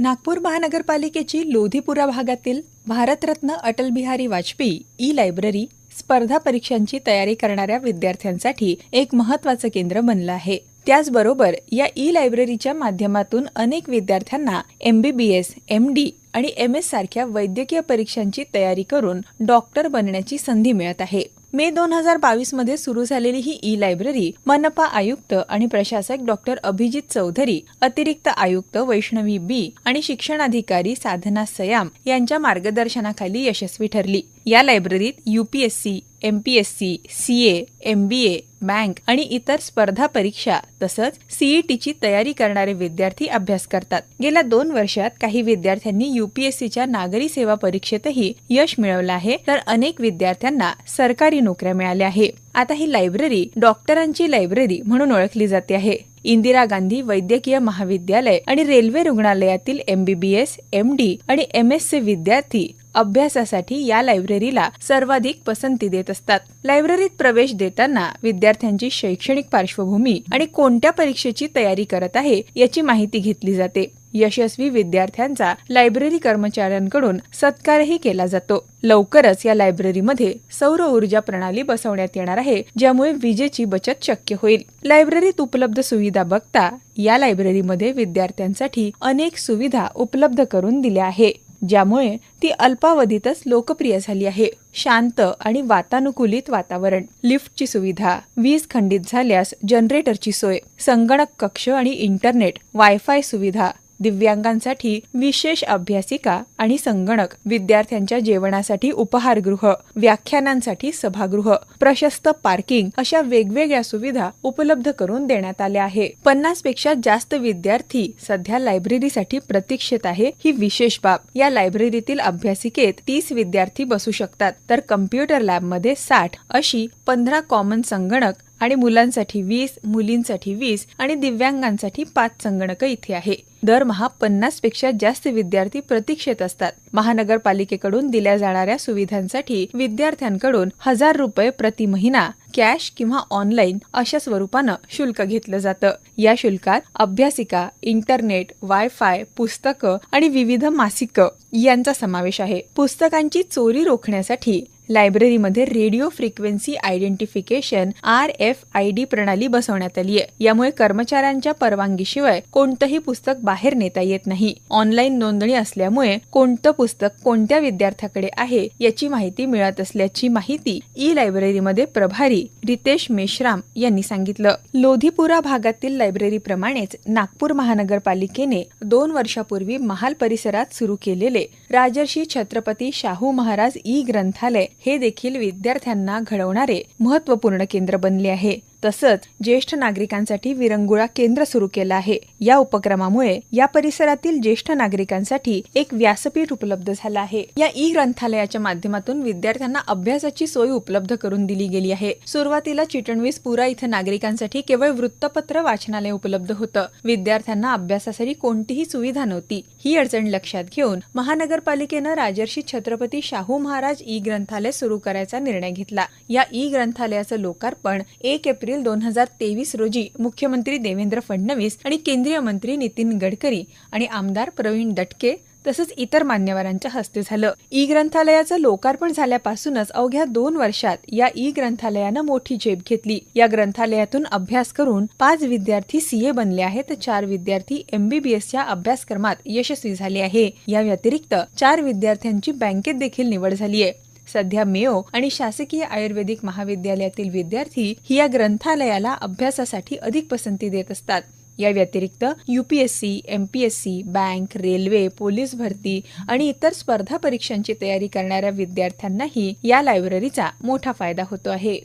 नागपूर महानगरपालिकेची लोधीपुरा भागातील Bharat Ratna Atal Bihari Vajpayee e library स्पर्धा परीक्षांची तयारी करणाऱ्या विद्यार्थ्यांसाठी एक महत्वाचं केंद्र बनलं आहे. त्याचबरोबर या ई लायब्ररीच्या माध्यमातून अनेक विद्यार्थ्यांना एमबीबीएस एम डी आणि एम एस सारख्या वैद्यकीय परीक्षांची तयारी करून डॉक्टर बनण्याची संधी मिळत आहे. मे दोन हजार बावीसमध्ये सुरू झालेली ही ई लायब्ररी मनपा आयुक्त आणि प्रशासक डॉक्टर अभिजित चौधरी अतिरिक्त आयुक्त वैष्णवी बी आणि शिक्षणाधिकारी साधना सयाम यांच्या मार्गदर्शनाखाली यशस्वी ठरली. या लायब्ररीत UPSC M P S C C A M B A bank आणि इतर स्पर्धा परीक्षा तसंच सीईटीची तयारी करणारे विद्यार्थी अभ्यास करतात. गेल्या दोन वर्षात काही विद्यार्थ्यांनी युपीएससीच्या नागरी सेवा परीक्षेतही यश मिळवलं आहे तर अनेक विद्यार्थ्यांना सरकारी नोकऱ्या मिळाल्या आहे. आता ही लायब्ररी डॉक्टरांची लायब्ररी म्हणून ओळखली जाते आहे. इंदिरा गांधी वैद्यकीय महाविद्यालय आणि रेल्वे रुग्णालयातील एमबीबीएस एम डी आणि एम एस चे विद्यार्थी अभ्यासासाठी या लायब्ररीला सर्वाधिक पसंती देत असतात. लायब्ररीत प्रवेश देताना विद्यार्थ्यांची शैक्षणिक पार्श्वभूमी आणि कोणत्या परीक्षेची तयारी करत आहे याची माहिती घेतली जाते. यशस्वी विद्यार्थ्यांचा लायब्ररी कर्मचाऱ्यांकडून सत्कारही केला जातो. लवकरच या लायब्ररीमध्ये सौर ऊर्जा प्रणाली बसवण्यात येणार आहे ज्यामुळे विजेची बचत शक्य होईल. लायब्ररीत उपलब्ध सुविधा बघता या लायब्ररीमध्ये विद्यार्थ्यांसाठी अनेक सुविधा उपलब्ध करून दिल्या आहे. ज्यामुळे ती अल्पावधीतच लोकप्रिय झाली आहे. शांत आणि वातानुकूलित वातावरण. लिफ्टची सुविधा. वीज खंडित झाल्यास जनरेटरची सोय. संगणक कक्ष आणि इंटरनेट. वायफाय सुविधा. दिव्यांगांसाठी विशेष अभ्यासिका आणि संगणक विद्यार्थ्यांच्या जेवणासाठी उपहारगृह व्याख्यानांसाठी सभागृह प्रशस्त पार्किंग अशा वेगवेगळ्या सुविधा उपलब्ध करून देण्यात आल्या आहे. पन्नासपेक्षा जास्त विद्यार्थी सध्या लायब्ररीसाठी प्रतीक्षेत आहे ही विशेष बाब. या लायब्ररीतील अभ्यासिकेत तीस विद्यार्थी बसू शकतात तर कम्प्युटर लॅबमध्ये साठ अशी पंधरा कॉमन संगणक आणि मुलांसाठी वीस मुलींसाठी वीस आणि दिव्यांगांसाठी पाच संगणक इथे आहे. दरमहा पन्नासपेक्षा जास्त विद्यार्थी प्रतीक्षेत असतात. महानगरपालिकेकडून दिल्या जाणाऱ्या सुविधांसाठी विद्यार्थ्यांकडून हजार रुपये प्रति महिना कॅश किंवा ऑनलाईन अशा स्वरूपानं शुल्क घेतलं जातं. या शुल्कात अभ्यासिका इंटरनेट वायफाय पुस्तकं आणि विविध मासिकं यांचा समावेश आहे. पुस्तकांची चोरी रोखण्यासाठी लायब्ररीमध्ये radio frequency identification R F I D प्रणाली बसवण्यात आली आहे. यामुळे कर्मचाऱ्यांच्या परवानगीशिवाय कोणतंही पुस्तक बाहेर नेता येत नाही. ऑनलाईन नोंदणी असल्यामुळे कोणतं पुस्तक कोणत्या विद्यार्थ्याकडे आहे याची माहिती मिळत असल्याची माहिती ई लायब्ररीमध्ये प्रभारी रितेश मेश्राम यांनी सांगितलं. लोधीपुरा भागातील लायब्ररीप्रमाणेच नागपूर महानगरपालिकेने दोन वर्षापूर्वी महाल परिसरात सुरू केलेले राजर्षी छत्रपती शाहू महाराज ई ग्रंथालय हे देखील विद्यार्थ्यांना घडवणारे महत्त्वपूर्ण केंद्र बनले आहे. तसंच ज्येष्ठ नागरिकांसाठी विरंगुळा केंद्र सुरू केलं आहे. या उपक्रमामुळे या परिसरातील ज्येष्ठ नागरिकांसाठी एक व्यासपीठ उपलब्ध झालं आहे. या ई ग्रंथालयाच्या माध्यमातून विद्यार्थ्यांना अभ्यासाची सोय उपलब्ध करून दिली गेली आहे. सुरुवातीला चिटणवीस पुरा इथं नागरिकांसाठी केवळ वृत्तपत्र वाचनालय उपलब्ध होतं. विद्यार्थ्यांना अभ्यासासाठी कोणतीही सुविधा नव्हती. ही अडचण लक्षात घेऊन महानगरपालिकेनं राजर्षी छत्रपती शाहू महाराज ई ग्रंथालय सुरू करायचा निर्णय घेतला. या ई ग्रंथालयाचं लोकार्पण एक एप्रिल एप्रिल दोन हजार तेवीस रोजी मुख्यमंत्री देवेंद्र फडणवीस आणि केंद्रीय मंत्री नितीन गडकरी आणि आमदार प्रवीण दटके तसंच इतर मान्यवरांच्या हस्ते झालं. ई ग्रंथालयाचं लोकार्पण झाल्यापासूनच अवघ्या दोन वर्षात या ई ग्रंथालयानं मोठी झेप घेतली. या ग्रंथालयातून अभ्यास करून पाच विद्यार्थी सीए बनले आहेत तर चार विद्यार्थी एमबीबीएसच्या अभ्यासक्रमात यशस्वी झाले आहे. या व्यतिरिक्त चार विद्यार्थ्यांची बँकेत देखील निवड झाली आहे सध्या मेयो आणि शासकीय आयुर्वेदिक महाविद्यालयातील विद्यार्थी ही या ग्रंथालयाला अभ्यासासाठी अधिक पसंती देत असतात. या व्यतिरिक्त UPSC MPSC bank railway police भरती आणि इतर स्पर्धा परीक्षांची तयारी करणाऱ्या विद्यार्थ्यांनाही या लायब्ररीचा मोठा फायदा होतो आहे.